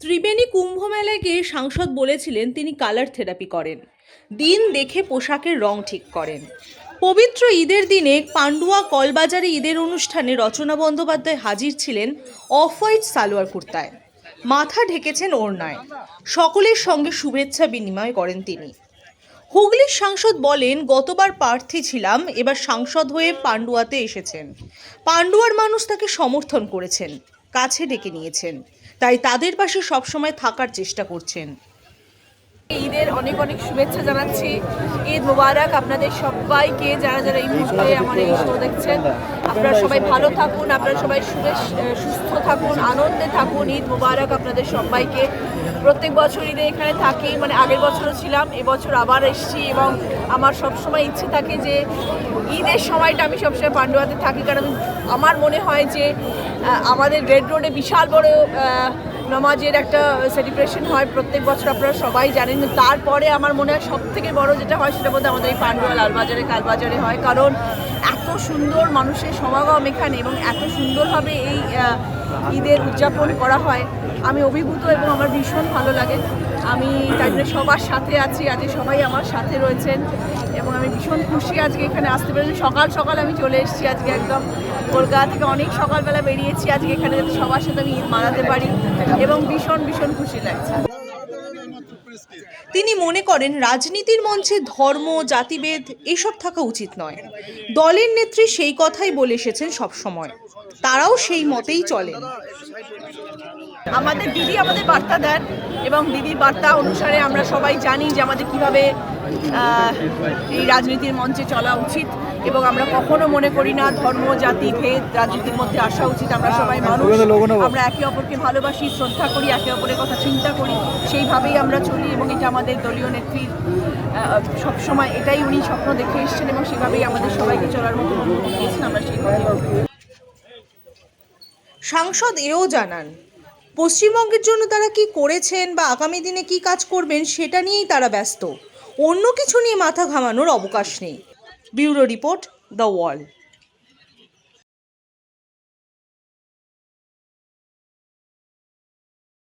ত্রিবেণী কুম্ভ মেলায় গিয়ে সাংসদ বলেছিলেন তিনি কালার থেরাপি করেন। দিন দেখে পোশাকের রং ঠিক করেন। পবিত্র ঈদের দিনে পান্ডুয়া কলবাজারে ঈদের অনুষ্ঠানে রচনা বন্দ্যোপাধ্যায় হাজির ছিলেন অফ হোয়াইট সালোয়ার কুর্তায়। মাথা ঢেকেছেন ওড়নায়। সকলের সঙ্গে শুভেচ্ছা বিনিময় করেন তিনি। হুগলির সাংসদ বলেন, গতবার প্রার্থী ছিলাম, এবার সাংসদ হয়ে পান্ডুয়াতে এসেছেন। পান্ডুয়ার মানুষ তাকে সমর্থন করেছেন। কাছে ডেকে নিয়েছেন। তাই তাদের পাশে সবসময় থাকার চেষ্টা করছেন। ঈদের অনেক অনেক শুভেচ্ছা জানাচ্ছি। ঈদ মোবারক আপনাদের সবাইকে, যারা যারা এই মুহূর্তে আমার এই শো দেখছেন। আপনারা সবাই ভালো থাকুন, আপনারা সবাই সুস্থ থাকুন, আনন্দে থাকুন। ঈদ মোবারক আপনাদের সবাইকে। প্রত্যেক বছর ঈদে এখানে থাকি মানে আগের বছরও ছিলাম, এবছর আবার এসেছি এবং আমার সবসময় ইচ্ছে থাকে যে ঈদের সময়টা আমি সবসময় পান্ডুয়াতে থাকি। কারণ আমার মনে হয় যে আমাদের রেড রোডে বিশাল বড় নামাজের একটা সেলিব্রেশন হয়। প্রত্যেক বছর আপনারা সবাই জানেন তারপরে আমার মনে হয় সব থেকে বড় যেটা হয় সেটা বোধহয় আমাদের এই পান্ডুয়া লালবাজারে, কালবাজারে হয়। কারণ এত সুন্দর মানুষের সমাগম এখানে এবং এত সুন্দরভাবে এই ঈদের উদযাপন করা হয়। আমি অভিভূত এবং আমার ভীষণ ভালো লাগে। আমি তাই জন্য সবার সাথে আছি, আজকে সবাই আমার সাথে রয়েছেন এবং আমি ভীষণ খুশি আজকে এখানে আসতে পেরেছি। সকাল সকাল আমি চলে এসেছি আজকে একদম। কলকাতা থেকে অনেক সকালবেলা বেরিয়েছি। আজকে এখানে যাতে সবার সাথে আমি ঈদ মানাতে পারি এবং ভীষণ ভীষণ খুশি লাগছে। তিনি মনে করেন, রাজনীতির মঞ্চে ধর্ম, জাতিভেদ, এসব থাকা উচিত নয়। দলের নেত্রী সেই কথাই বলে এসেছেন সবসময়। তারাও সেই মতেই চলে আমাদের দিদি আমাদের বার্তা দেন এবং দিদির বার্তা অনুসারে আমরা সবাই জানি যে আমাদের কীভাবে আহ, এই রাজনীতির মঞ্চে চলা উচিত এবং আমরা কখনো মনে করি না ধর্ম জাতি ভেদ রাজনীতির মধ্যে আসা উচিত। আমরা সবাই মানুষ। আমরা একে অপরকে ভালোবাসি শ্রদ্ধা করি একে অপরের কথা চিন্তা করি। সেইভাবেই আমরা চলি এবং এটা আমাদের দলীয় নেত্রীর আহ, সবসময় এটাই উনি স্বপ্ন দেখে এসেছেন এবং সেভাবেই আমাদের সবাইকে চলার মতো দিয়েছেন। আমরা সেইভাবেই সাংসদ এও জানান, পশ্চিমবঙ্গের জন্য তারা কি করেছেন বা আগামী দিনে কি কাজ করবেন সেটা নিয়েই তারা ব্যস্ত। অন্য কিছু নিয়ে মাথা ঘামানোর অবকাশ নেই। Bureau report the wall